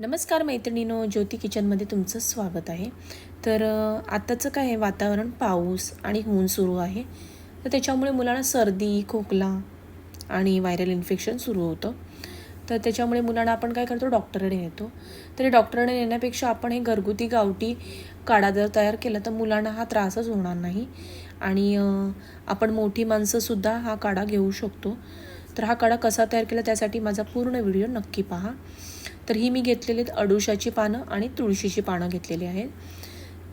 नमस्कार मैत्रिणीनो ज्योती किचनमध्ये तुमचं स्वागत आहे. तर आत्ताचं काय आहे वातावरण पाऊस आणि ऊन सुरू आहे. तर त्याच्यामुळे मुलांना सर्दी खोकला आणि व्हायरल इन्फेक्शन सुरू होतं. तर त्याच्यामुळे मुलांना आपण काय करतो डॉक्टरकडे नेतो. तरी डॉक्टरकडे नेण्यापेक्षा आपण हे घरगुती गावठी काढा जर तयार केला तर मुलांना हा त्रासच होणार नाही. आणि आपण मोठी माणसंसुद्धा हा काढा घेऊ शकतो. तर हा कडा कसा तयार केला त्यासाठी माझा पूर्ण व्हिडिओ नक्की पहा. तर ही मी घेतलेली आहेत अडुशाची पानं आणि तुळशीची पानं घेतलेली आहेत.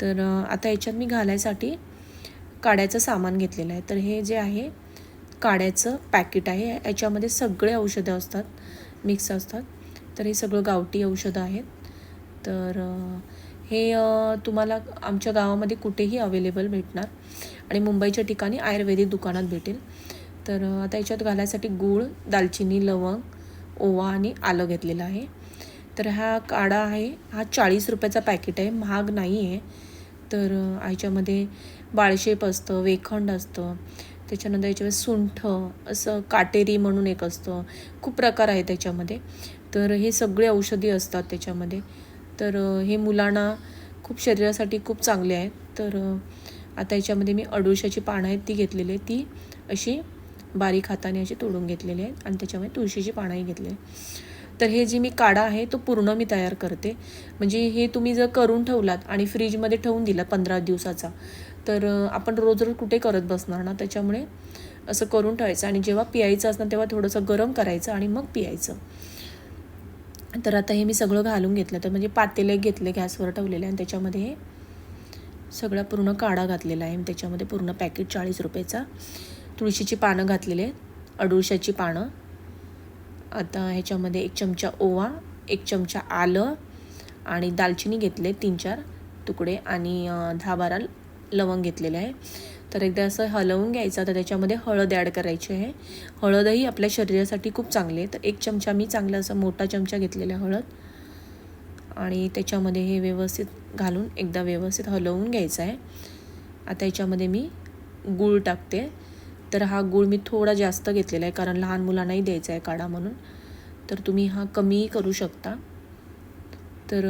तर आता याच्यात मी घालायसाठी काड्याचं सामान घेतलेलं आहे. तर हे जे आहे काड्याचं पॅकेट आहे. याच्यामध्ये सगळे औषधं असतात मिक्स असतात. तर हे सगळं गावठी औषधं आहेत. तर हे तुम्हाला आमच्या गावामध्ये कुठेही अवेलेबल भेटणार. आणि मुंबईच्या ठिकाणी आयुर्वेदिक दुकानात भेटेल. तर आता याच्यात घालायसाठी गूळ दालचिनी लवंग ओवा आणि आलं घेतलेलं आहे. तर हा काढा आहे. हा चाळीस रुपयाचा पॅकेट आहे. महाग नाही आहे. तर ह्याच्यामध्ये बाळशेप असतं वेखंड असतं. त्याच्यानंतर याच्यामध्ये सुंठ असं काटेरी म्हणून एक असतं. खूप प्रकार आहेत त्याच्यामध्ये. तर हे सगळे औषधी असतात त्याच्यामध्ये. तर हे मुलांना खूप शरीरासाठी खूप चांगले आहेत. तर आता याच्यामध्ये मी अडुळशाची पानं आहेत ती घेतलेली आहे. ती अशी बारीक हाताने असे तोडून घेतलेले आहेत आणि त्याच्यामध्ये तुळशीची पानंही घेतली आहे तर हे जे मी काढा आहे तो पूर्ण मी तयार करते. म्हणजे हे तुम्ही जर करून ठेवलात आणि फ्रीजमध्ये ठेवून दिला पंधरा दिवसाचा तर आपण रोज रोज कुठे करत बसणार ना? त्याच्यामुळे असं करून ठेवायचं आणि जेव्हा पियायचं असणार तेव्हा थोडंसं गरम करायचं आणि मग पियायचं. तर आता हे मी सगळं घालून घेतलं. तर म्हणजे पातेले घेतले गॅसवर ठेवलेले आणि त्याच्यामध्ये हे सगळा पूर्ण काढा घातलेला आहे. त्याच्यामध्ये पूर्ण पॅकेट चाळीस रुपयाचा. तुळशीची पानं घातलेली आहेत. अडुळशाची पानं. आता ह्याच्यामध्ये एक चमचा ओवा एक चमचा आलं आणि दालचिनी घेतले तीन चार तुकडे आणि दहा बारा लवंग घेतलेले आहे. तर एकदा असं हलवून घ्यायचं. तर त्याच्यामध्ये हळद ॲड करायची आहे. हळदही आपल्या शरीरासाठी खूप चांगली आहे. तर एक चमचा मी चांगला असा मोठा चमचा घेतलेला आहे हळद. आणि त्याच्यामध्ये हे व्यवस्थित घालून एकदा व्यवस्थित हलवून घ्यायचं आहे. आता याच्यामध्ये मी गूळ टाकते. तर हा गूळ मी थोडा जास्त घेतलेला आहे कारण लहान मुलांनाही द्यायचा आहे काढा म्हणून. तर तुम्ही हा कमीही करू शकता. तर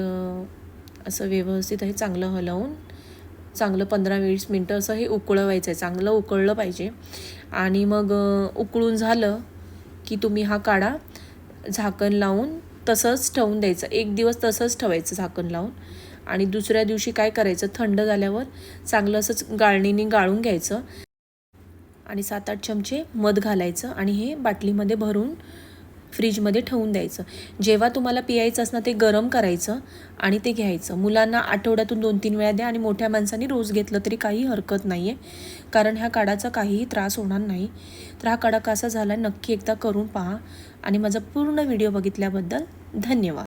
असं व्यवस्थित हे चांगलं हलवून चांगलं पंधरा वीस मिनटं असं हे उकळवायचं आहे चांगलं उकळलं पाहिजे. आणि मग उकळून झालं की तुम्ही हा काढा झाकण लावून तसंच ठेवून द्यायचं. एक दिवस तसंच ठेवायचं झाकण लावून. आणि दुसऱ्या दिवशी काय करायचं थंड झाल्यावर चांगलं असंच गाळणीने गाळून घ्यायचं. आणि सात आठ चमचे मध घालायचं आणि हे बाटलीमध्ये भरून फ्रीजमध्ये ठेवून द्यायचं. जेव्हा तुम्हाला पियायचं असणार ते गरम करायचं आणि ते घ्यायचं. मुलांना आठवड्यातून दोन तीन वेळा द्या आणि मोठ्या माणसांनी रोज घेतलं तरी काही हरकत नाही आहे कारण ह्या काढाचा काहीही त्रास होणार नाही. तर हा काढा कसा झाला नक्की एकदा करून पहा. आणि माझा पूर्ण व्हिडिओ बघितल्याबद्दल धन्यवाद.